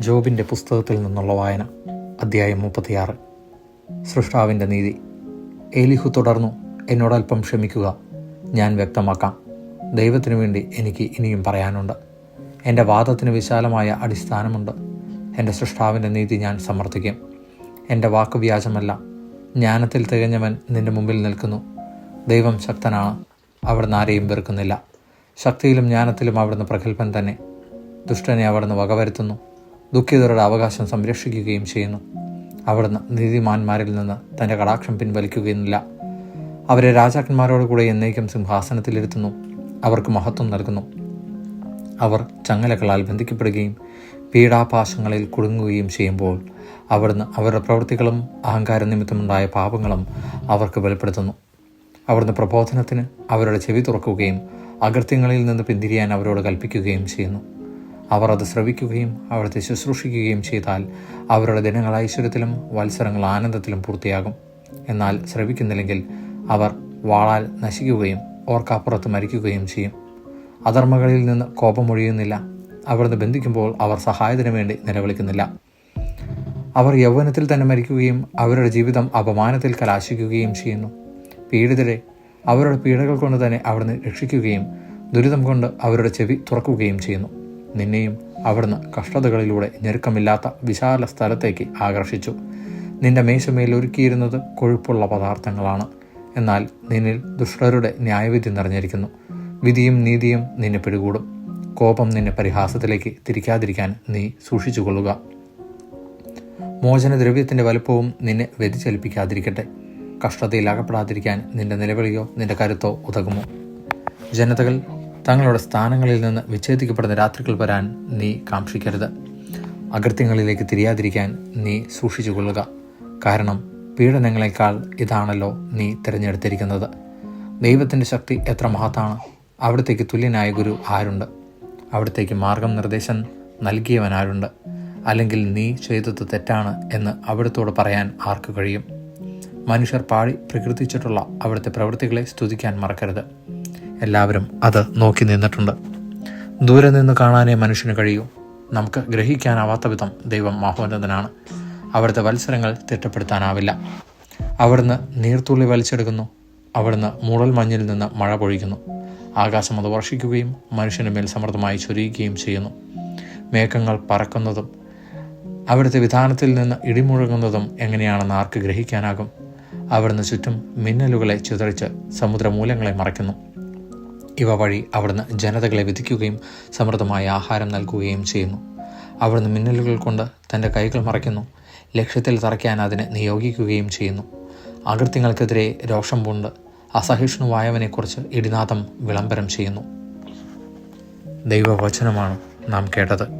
ജോബിന്റെ പുസ്തകത്തിൽ നിന്നുള്ള വായന അധ്യായം മുപ്പത്തിയാറ്. സൃഷ്ടാവിന്റെ നീതി. ഏലിഹു തുടർന്നു എന്നോട് അല്പം ക്ഷമിക്കുക ഞാൻ വ്യക്തമാക്കാം. ദൈവത്തിനു വേണ്ടി എനിക്ക് ഇനിയും പറയാനുണ്ട്. എന്റെ വാദത്തിന് വിശാലമായ അടിസ്ഥാനമുണ്ട്. എന്റെ സൃഷ്ടാവിന്റെ നീതി ഞാൻ സമർത്ഥിക്കും. എന്റെ വാക്ക് വ്യാജമല്ല. ജ്ഞാനത്തിൽ തികഞ്ഞവൻ നിന്റെ മുമ്പിൽ നിൽക്കുന്നു. ദൈവം ശക്തനാണ്. അവിടുന്ന് ആരെയും വെറുക്കുന്നില്ല. ശക്തിയിലും ജ്ഞാനത്തിലും അവിടുന്ന് പ്രഗത്ഭൻ തന്നെ. ദുഷ്ടനെ അവിടുന്ന് വകവരുത്തുന്നു. ദുഃഖിതരുടെ അവകാശം സംരക്ഷിക്കുകയും ചെയ്യുന്നു. അവിടുന്ന് നീതിമാന്മാരിൽ നിന്ന് തന്റെ കടാക്ഷം പിൻവലിക്കുകയുമില്ല. അവരെ രാജാക്കന്മാരോട് കൂടെ എന്നേക്കും സിംഹാസനത്തിലിരുത്തുന്നു അവർക്ക് മഹത്വം നൽകുന്നു. അവർ ചങ്ങലകളാൽ ബന്ധിക്കപ്പെടുകയും പീഡാപാശങ്ങളിൽ കുടുങ്ങുകയും ചെയ്യുമ്പോൾ അവിടുന്ന് അവരുടെ പ്രവൃത്തികളും അഹങ്കാര നിമിത്തമുണ്ടായ പാപങ്ങളും അവർക്ക് വെളിപ്പെടുത്തുന്നു. അവിടുന്ന് പ്രബോധനത്തിന് അവരുടെ ചെവി തുറക്കുകയും അകൃത്യങ്ങളിൽ നിന്ന് പിന്തിരിയാൻ അവരോട് കൽപ്പിക്കുകയും ചെയ്യുന്നു. അവർ അത് ശ്രവിക്കുകയും അവിടുത്തെ ശുശ്രൂഷിക്കുകയും ചെയ്താൽ അവരുടെ ദിനങ്ങൾ ഐശ്വര്യത്തിലും വത്സരങ്ങൾ ആനന്ദത്തിലും പൂർത്തിയാകും. എന്നാൽ ശ്രവിക്കുന്നില്ലെങ്കിൽ അവർ വാളാൽ നശിക്കുകയും ഓർക്കപ്പുറത്ത് മരിക്കുകയും ചെയ്യും. അധർമ്മകളിൽ നിന്ന് കോപമൊഴിയുന്നില്ല അവിടുന്ന് ബന്ധിക്കുമ്പോൾ അവർ സഹായത്തിന് വേണ്ടി നിലവിളിക്കുന്നില്ല. അവർ യൗവനത്തിൽ തന്നെ മരിക്കുകയും അവരുടെ ജീവിതം അപമാനത്തിൽ കലാശിക്കുകയും ചെയ്യുന്നു. പീഡിതരെ അവരുടെ പീഡകൾ കൊണ്ട് തന്നെ അവിടുന്ന് രക്ഷിക്കുകയും ദുരിതം കൊണ്ട് അവരുടെ ചെവി തുറക്കുകയും ചെയ്യുന്നു. നിന്നെയും അവിടുന്ന് കഷ്ടതകളിലൂടെ ഞെരുക്കമില്ലാത്ത വിശാല സ്ഥലത്തേക്ക് ആകർഷിച്ചു. നിന്റെ മേശമേൽ ഒരുക്കിയിരുന്നത് കൊഴുപ്പുള്ള പദാർത്ഥങ്ങളാണ്. എന്നാൽ നിന്നിൽ ദുഷ്ടരുടെ ന്യായവിധി നിറഞ്ഞിരിക്കുന്നു. വിധിയും നീതിയും നിന്നെ പിടികൂടും. കോപം നിന്നെ പരിഹാസത്തിലേക്ക് തിരിക്കാതിരിക്കാൻ നീ സൂക്ഷിച്ചുകൊള്ളുക. മോചനദ്രവ്യത്തിന്റെ വലുപ്പവും നിന്നെ വ്യതിചലിപ്പിക്കാതിരിക്കട്ടെ. കഷ്ടതയിൽ അകപ്പെടാതിരിക്കാൻ നിന്റെ നിലവിളിയോ നിന്റെ കരുത്തോ ഉതകുമോ? ജനതകൾ തങ്ങളുടെ സ്ഥാനങ്ങളിൽ നിന്ന് വിച്ഛേദിക്കപ്പെടുന്ന രാത്രികൾ വരാൻ നീ കാക്ഷിക്കരുത്. അകൃത്യങ്ങളിലേക്ക് തിരിയാതിരിക്കാൻ നീ സൂക്ഷിച്ചുകൊള്ളുക. കാരണം പീഡനങ്ങളെക്കാൾ ഇതാണല്ലോ നീ തിരഞ്ഞെടുത്തിരിക്കുന്നത്. ദൈവത്തിന്റെ ശക്തി എത്ര മഹത്താണ് അവിടത്തേക്ക് തുല്യനായ ഗുരു ആരുണ്ട്? അവിടത്തേക്ക് മാർഗം നിർദ്ദേശം നൽകിയവൻ ആരുണ്ട്? അല്ലെങ്കിൽ നീ ചെയ്തത് തെറ്റാണ് എന്ന് അവിടത്തോട് പറയാൻ ആർക്ക് കഴിയും? മനുഷ്യർ പാടി പ്രകീർത്തിച്ചിട്ടുള്ള അവിടുത്തെ പ്രവൃത്തികളെ സ്തുതിക്കാൻ മറക്കരുത്. എല്ലാവരും അത് നോക്കി നിന്നിട്ടുണ്ട്. ദൂരെ നിന്ന് കാണാനേ മനുഷ്യന് കഴിയൂ. നമുക്ക് ഗ്രഹിക്കാനാവാത്ത വിധം ദൈവം മഹോന്നതനാണ് അവിടുത്തെ വത്സരങ്ങൾ തിട്ടപ്പെടുത്താനാവില്ല അവിടുന്ന് നീർത്തുള്ളി വലിച്ചെടുക്കുന്നു. അവിടുന്ന് മൂടൽ മഞ്ഞിൽ നിന്ന് മഴ പൊഴിക്കുന്നു. ആകാശം അത് വർഷിക്കുകയും മനുഷ്യന് മേൽ സമൃദ്ധമായി ചൊരിയുകയും ചെയ്യുന്നു. മേഘങ്ങൾ പറക്കുന്നതും അവിടുത്തെ വിധാനത്തിൽ നിന്ന് ഇടിമുഴങ്ങുന്നതും എങ്ങനെയാണെന്ന് ആർക്ക് ഗ്രഹിക്കാനാകും? അവിടുന്ന് ചുറ്റും മിന്നലുകളെ ചിതറിച്ച് സമുദ്രമൂലങ്ങളെ മറയ്ക്കുന്നു. ഇവ വഴി അവിടുന്ന് ജനതകളെ വിധിക്കുകയും സമൃദ്ധമായ ആഹാരം നൽകുകയും ചെയ്യുന്നു. അവിടുന്ന് മിന്നലുകൾ കൊണ്ട് തന്റെ കൈകൾ മറയ്ക്കുന്നു. ലക്ഷ്യത്തിൽ തറയ്ക്കാൻ അതിനെ നിയോഗിക്കുകയും ചെയ്യുന്നു. അകൃത്യങ്ങൾക്കെതിരെ രോഷം പൂണ്ട് അസഹിഷ്ണുവായവനെക്കുറിച്ച് ഇടിനാഥം വിളംബരം ചെയ്യുന്നു. ദൈവവചനമാണ് നാം കേട്ടത്.